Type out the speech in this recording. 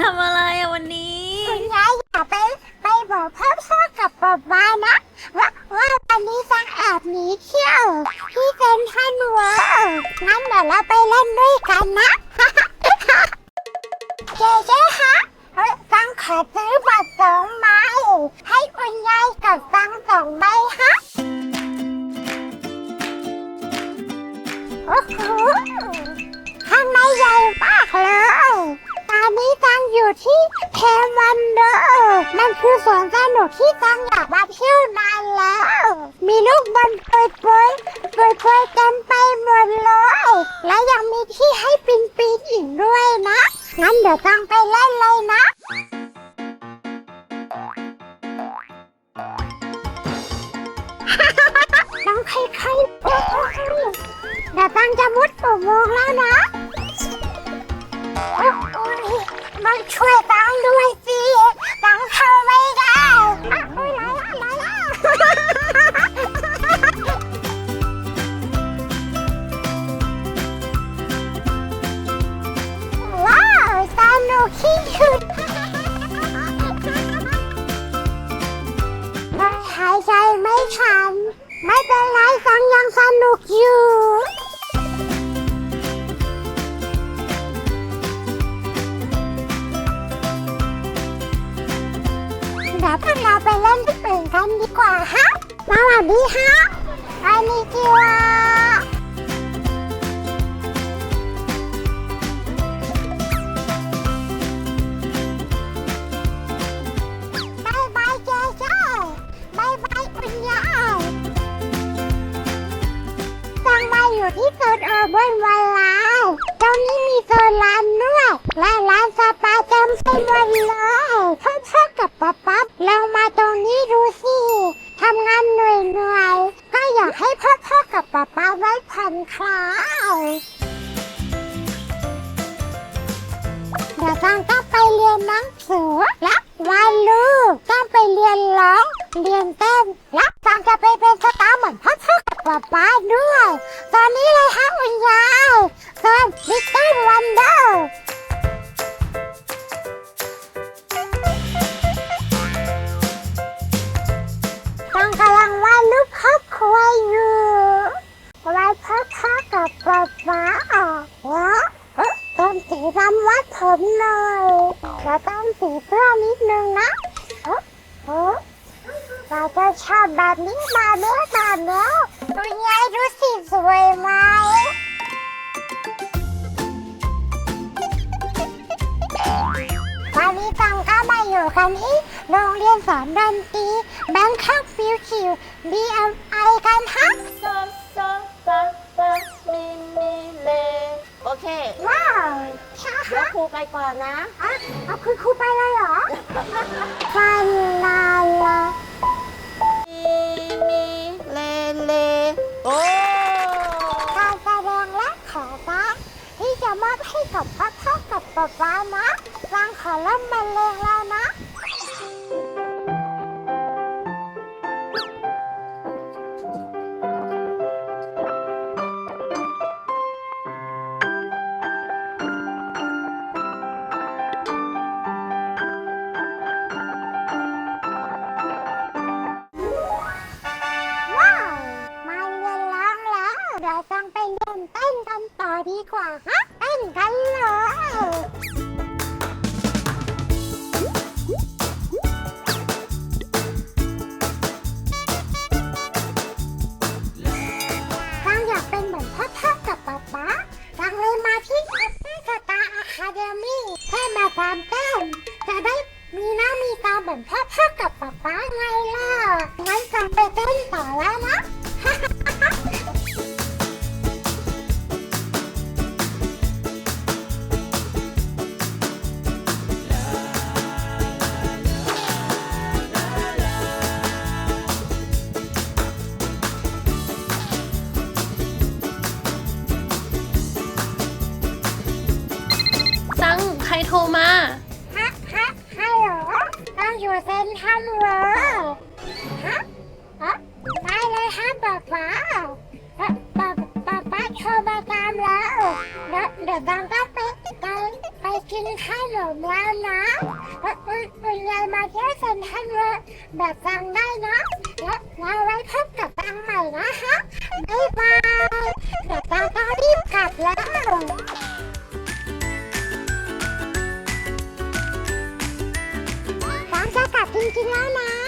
ทำอะไรอะวันนี้ คุณยายอย่าไปไปบอกพ่อพ่อกับป๊าป๊านะว่าว่าวันนี้ฟังแอบหนีเที่ยวที่เซนทรัลเวิลด์งั้นเดี๋ยวเราไปเล่นด้วยกันนะ เจ๊เจ๊ฮะเฮ้ยฟังขอซื้อบัตรสองใบให้คุณยายกับฟังสองใบฮะโอ้โหข้างในใหญ่มากเลย นี้ตังอยู่ที่แพวันเดอร์มันคือสวนสนุกที่ตังอยากมาเที่ยวนานแล้ว มีลูกบอลเปยเปยเปยเปยเต็มไปหมดเลยและยังมีที่ให้ปีนปีนอีกด้วยนะ งั้นเดี๋ยวตังไปเล่นเลยนะน้องค่อยๆโอ้ยเดี๋ยวตังจะมุดอุโมงค์แล้วนะ มาช่วยตังด้วยสิตังเข้าไม่ได้อะโอ้ยไหลละไหลละว้าวสนุกที่สุดหายใจไม่ทันไม่เป็นไรตังยังสนุกอยู่ กันดีกว่าฮะสวัสดีฮะอันนี้คือว่าำงานเหนื่อยเหนื่อยก็อยากให้พ่อพ่อกับป๊าป๊าไว้ผ่อนคลายเดี๋ยวต้องต้องไปเรียนหนังสือและวาดรูปต้องไปเรียนร้องเรียนเต้นและต้องจะไปเป็นสตาร์เหมือนพ่อพ่อกับป๊าป๊าด้วย ตอนนี้เลยฮะคุณยาย หน่อยแล้วเติมสีเสื้อนิดนึงนะเอ๊ะเอ๊ะเราจะชอบแบบนี้มาเนื้อมาเนื้อคุณยายดูสิสวยไหมวันนี้ตังก็มาอยู่กันที่โรงเรียนสอนดนตรีแบงคอกฟิวคิว BMI กันฮะ เดี๋ยวฮะครูไปก่อนนะอะเอาคุณครูไปเลยเหรอฟันลาลามิมิเลเลโอ้การแสดงและขอฟ้าที่จะมอบให้กับพ่อพ่อกับป๊าป๊านะฟังขอเริ่มบรรเลงแล้วนะ โทรมาฮะฮะฮัลโหลต้องอยู่เซนทรัลเวิลด์ฮะฮะได้เลยฮะป๊าป๊าป๊าป๊าป๊าโทรมาตามแล้วเดี๋ยวเดี๋ยวดังก็ไปไปไปกินขนมแล้วนะเอ้ยเอ้ยเป็นไงมาเที่ยวเซนทรัลเวิลด์แบบฟังได้นะและแล้วไว้พบกับฟังใหม่นะคะบ๊ายบายเดี๋ยวตาต้องรีบกลับแล้ว ฟังจ